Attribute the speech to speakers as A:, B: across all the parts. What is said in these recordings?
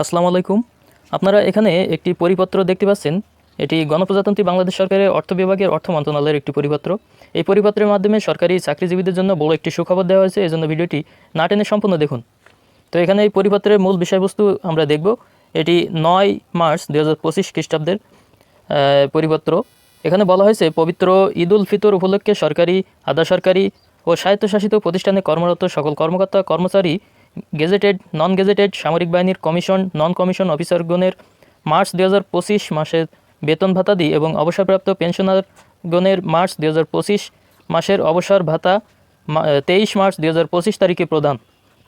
A: আসসালামু আলাইকুম। আপনারা এখানে একটি পরিপত্র দেখতে পাচ্ছেন। এটি গণপ্রজাতন্ত্রী বাংলাদেশ সরকারের অর্থ বিভাগের অর্থ মন্ত্রণালয়ের একটি পরিপত্র। এই পরিপত্রের মাধ্যমে সরকারি চাকরিজীবীদের জন্য বড় একটি সুখবর দেওয়া হয়েছে। এজন্য ভিডিওটি না টেনে সম্পূর্ণ দেখুন। তো এখানে এই পরিপত্রের মূল বিষয়বস্তু আমরা দেখব। এটি নয় মার্চ দু হাজার পঁচিশ খ্রিস্টাব্দের পরিপত্র। এখানে বলা হয়েছে, পবিত্র ঈদ উল ফিতর উপলক্ষে সরকারি, আধা সরকারি ও স্বায়ত্তশাসিত প্রতিষ্ঠানে কর্মরত সকল কর্মকর্তা, কর্মচারী গেজেটেড নন গেজেটেড সামরিক বাহিনীর কমিশন নন কমিশন অফিসারগণের মার্চ দু হাজার পঁচিশ মাসের বেতন ভাতাদি এবং অবসরপ্রাপ্ত পেনশনারগণের মার্চ দু হাজার পঁচিশ মাসের অবসর ভাতা তেইশ মার্চ দু হাজার পঁচিশ তারিখে প্রদান।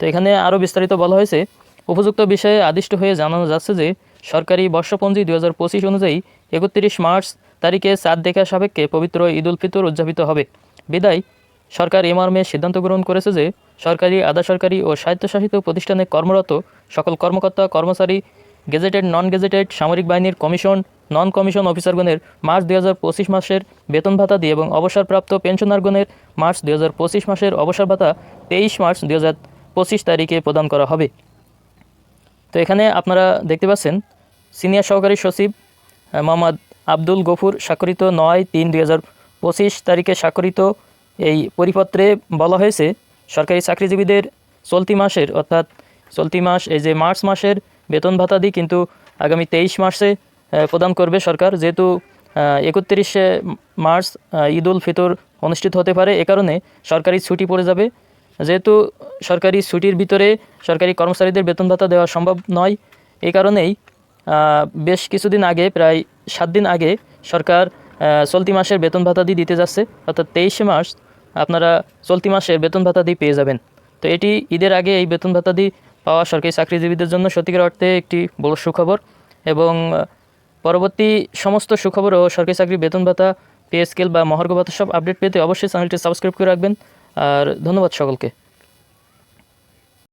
A: তো এখানে আরও বিস্তারিত বলা হয়েছে, উপযুক্ত বিষয়ে আদিষ্ট হয়ে জানানো যাচ্ছে যে, সরকারি বর্ষপঞ্জি দু হাজার পঁচিশ অনুযায়ী একত্রিশ মার্চ তারিখে চাঁদ দেখা সাপেক্ষে পবিত্র ঈদ উল ফিতর উদযাপিত হবে। বিদায় সরকার এ মর্মে সিদ্ধান্ত গ্রহণ করেছে যে সরকারি আধা সরকারি ও স্বায়ত্তশাসিত প্রতিষ্ঠানে কর্মরত সকল কর্মকর্তা, কর্মচারী, গেজেটেড নন গেজেটেড সামরিক বাহিনীর কমিশন নন কমিশন অফিসারগণের মার্চ দুই হাজার পঁচিশ মাসের বেতন ভাতা দিয়ে এবং অবসরপ্রাপ্ত পেনশনারগণের মার্চ দুই হাজার পঁচিশ মাসের অবসর ভাতা তেইশ মার্চ দুই তারিখে প্রদান করা হবে। তো এখানে আপনারা দেখতে পাচ্ছেন, সিনিয়র সহকারী সচিব মোহাম্মদ আব্দুল গফুর স্বাক্ষরিত নয় তিন দুই তারিখে স্বাক্ষরিত এই পরিপত্রে বলা হয়েছে, সরকারি চাকরিজীবীদের চলতি মাসের, অর্থাৎ চলতি মাস, এই যে মার্চ মাসের বেতন ভাতাদি কিন্তু আগামী তেইশ মার্চে প্রদান করবে সরকার। যেহেতু একত্রিশে মার্চ ঈদ উল ফিতর অনুষ্ঠিত হতে পারে, এ কারণে সরকারি ছুটি পড়ে যাবে। যেহেতু সরকারি ছুটির ভিতরে সরকারি কর্মচারীদের বেতন ভাতা দেওয়া সম্ভব নয় এই কারণেই বেশ কিছুদিন আগে, প্রায় সাত দিন আগে সরকার চলতি মাসের বেতন ভাতাদি দিতে যাচ্ছে। অর্থাৎ তেইশে মার্চ আপনারা চলতি মাসের বেতন ভাতা দিয়ে পেয়ে যাবেন। তো এটি ঈদের আগে এই বেতন ভাতা দিয়ে পাওয়া সরকারি চাকরিজীবীদের জন্য সত্যিকার অর্থে একটি বড় সুখবর এবং পরবর্তী সমস্ত সুখবর ও সরকারি চাকরি বেতন ভাতা, পে স্কেল বা মহার্ঘ ভাতা সব আপডেট পেতে অবশ্যই চ্যানেলটি সাবস্ক্রাইব করে রাখবেন। আর ধন্যবাদ সকলকে।